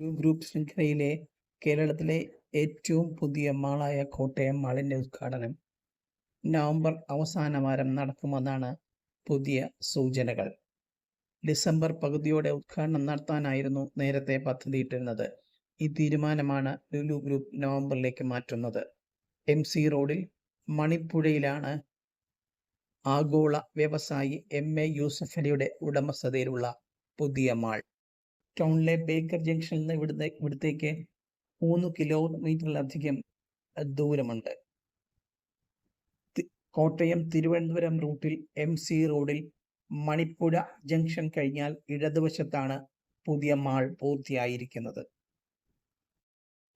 Group ശൃംഖലയിലെ കേരളത്തിലെ ഏറ്റവും പുതിയ മാളായ കോട്ടയം മാളിന്റെ ഉദ്ഘാടനം. നവംബർ അവസാന വാരം നടക്കുമെന്നാണ് പുതിയ സൂചനകൾ. ഡിസംബർ പകുതിയോടെ ഉദ്ഘാടനം നടത്താനായിരുന്നു നേരത്തെ പദ്ധതിയിട്ടിരുന്നത്. ഈ തീരുമാനമാണ് ലുലു ഗ്രൂപ്പ് നവംബറിലേക്ക് മാറ്റുന്നത്. എം സി റോഡിൽ മണിപ്പുഴയിലാണ് ആഗോള വ്യവസായി എം എ യൂസഫലിയുടെ ഉടമസ്ഥതയിലുള്ള പുതിയ മാൾ. ടൗണിലെ ബേക്കർ ജംഗ്ഷനിൽ നിന്ന് ഇവിടുത്തെ ഇവിടത്തേക്ക് മൂന്ന് കിലോമീറ്ററിലധികം ദൂരമുണ്ട്. കോട്ടയം തിരുവനന്തപുരം റൂട്ടിൽ എം സി റോഡിൽ മണിപ്പുഴ ജംഗ്ഷൻ കഴിഞ്ഞാൽ ഇടതുവശത്താണ് പുതിയ മാൾ പൂർത്തിയായിരിക്കുന്നത്.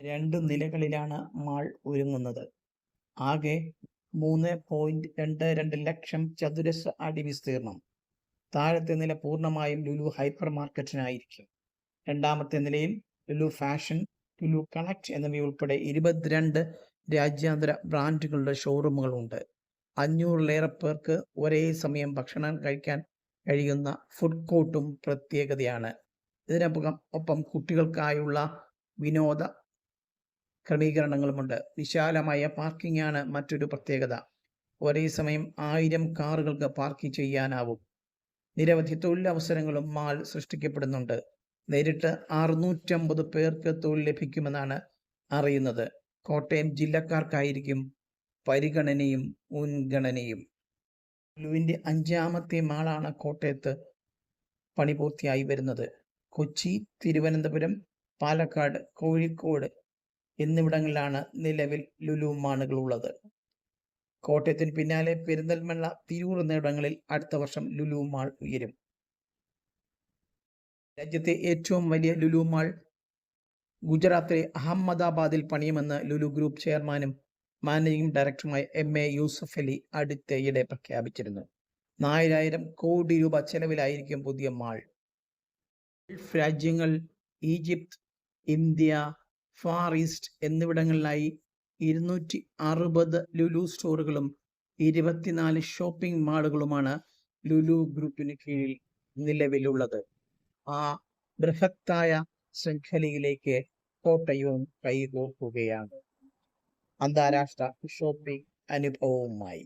രണ്ട് നിലകളിലാണ് മാൾ ഒരുങ്ങുന്നത്. ആകെ മൂന്ന് പോയിന്റ് രണ്ട് രണ്ട് ലക്ഷം ചതുരശ്ര അടി വിസ്തീർണം താഴത്തെ നില പൂർണമായും ലുലു ഹൈപ്പർ മാർക്കറ്റിനായിരിക്കും രണ്ടാമത്തെ നിലയിൽ ലുലു ഫാഷൻ ലുലു കണക്ട് എന്നിവയുൾപ്പെടെ ഇരുപത്തിരണ്ട് രാജ്യാന്തര ബ്രാൻഡുകളുടെ ഷോറൂമുകളുണ്ട് അഞ്ഞൂറിലേറെ പേർക്ക് ഒരേ സമയം ഭക്ഷണം കഴിക്കാൻ കഴിയുന്ന ഫുഡ് കോർട്ടും പ്രത്യേകതയാണ്. ഇതിനൊപ്പം ഒപ്പം കുട്ടികൾക്കായുള്ള വിനോദ ക്രമീകരണങ്ങളുമുണ്ട്. വിശാലമായ പാർക്കിംഗാണ് മറ്റൊരു പ്രത്യേകത. ഒരേ സമയം ആയിരം കാറുകൾക്ക് പാർക്ക് ചെയ്യാനാവും. നിരവധി തൊഴിലവസരങ്ങളും മാൾ സൃഷ്ടിക്കപ്പെടുന്നുണ്ട്. നേരിട്ട് അറുന്നൂറ്റമ്പത് പേർക്ക് തൊഴിൽ ലഭിക്കുമെന്നാണ് അറിയുന്നത്. കോട്ടയം ജില്ലക്കാർക്കായിരിക്കും പരിഗണനയും മുൻഗണനയും. ലുവിന്റെ അഞ്ചാമത്തെ മാളാണ് കോട്ടയത്ത് പണി പൂർത്തിയായി വരുന്നത്. കൊച്ചി തിരുവനന്തപുരം പാലക്കാട് കോഴിക്കോട് എന്നിവിടങ്ങളിലാണ് നിലവിൽ ലുലു മാളുകൾ ഉള്ളത് കോട്ടയത്തിന് പിന്നാലെ പെരിന്തൽമണ്ണ തിരൂർ എന്നിവിടങ്ങളിൽ അടുത്ത വർഷം ലുലു മാൾ ഉയരും. രാജ്യത്തെ ഏറ്റവും വലിയ ലുലു മാൾ ഗുജറാത്തിലെ അഹമ്മദാബാദിൽ പണിയുമെന്ന് ലുലു ഗ്രൂപ്പ് ചെയർമാനും മാനേജിംഗ് ഡയറക്ടറുമായ എം എ യൂസഫ് അലി അടുത്തയിടെ പ്രഖ്യാപിച്ചിരുന്നു. നാലായിരം കോടി രൂപ ചെലവിലായിരിക്കും പുതിയ മാൾ. ഗൾഫ് രാജ്യങ്ങൾ ഈജിപ്ത് ഇന്ത്യ ഫാർ ഈസ്റ്റ് എന്നിവിടങ്ങളിലായി ഇരുന്നൂറ്റി അറുപത് ലുലു സ്റ്റോറുകളും ഇരുപത്തിനാല് ഷോപ്പിംഗ് മാളുകളുമാണ് ലുലു ഗ്രൂപ്പിന് കീഴിൽ നിലവിലുള്ളത്. ആ ബൃഹത്തായ ശൃംഖലയിലേക്ക് കോട്ടയവും കൈകോർക്കുകയാണ്. അന്താരാഷ്ട്ര ഷോപ്പിംഗ് അനുഭവവുമായി.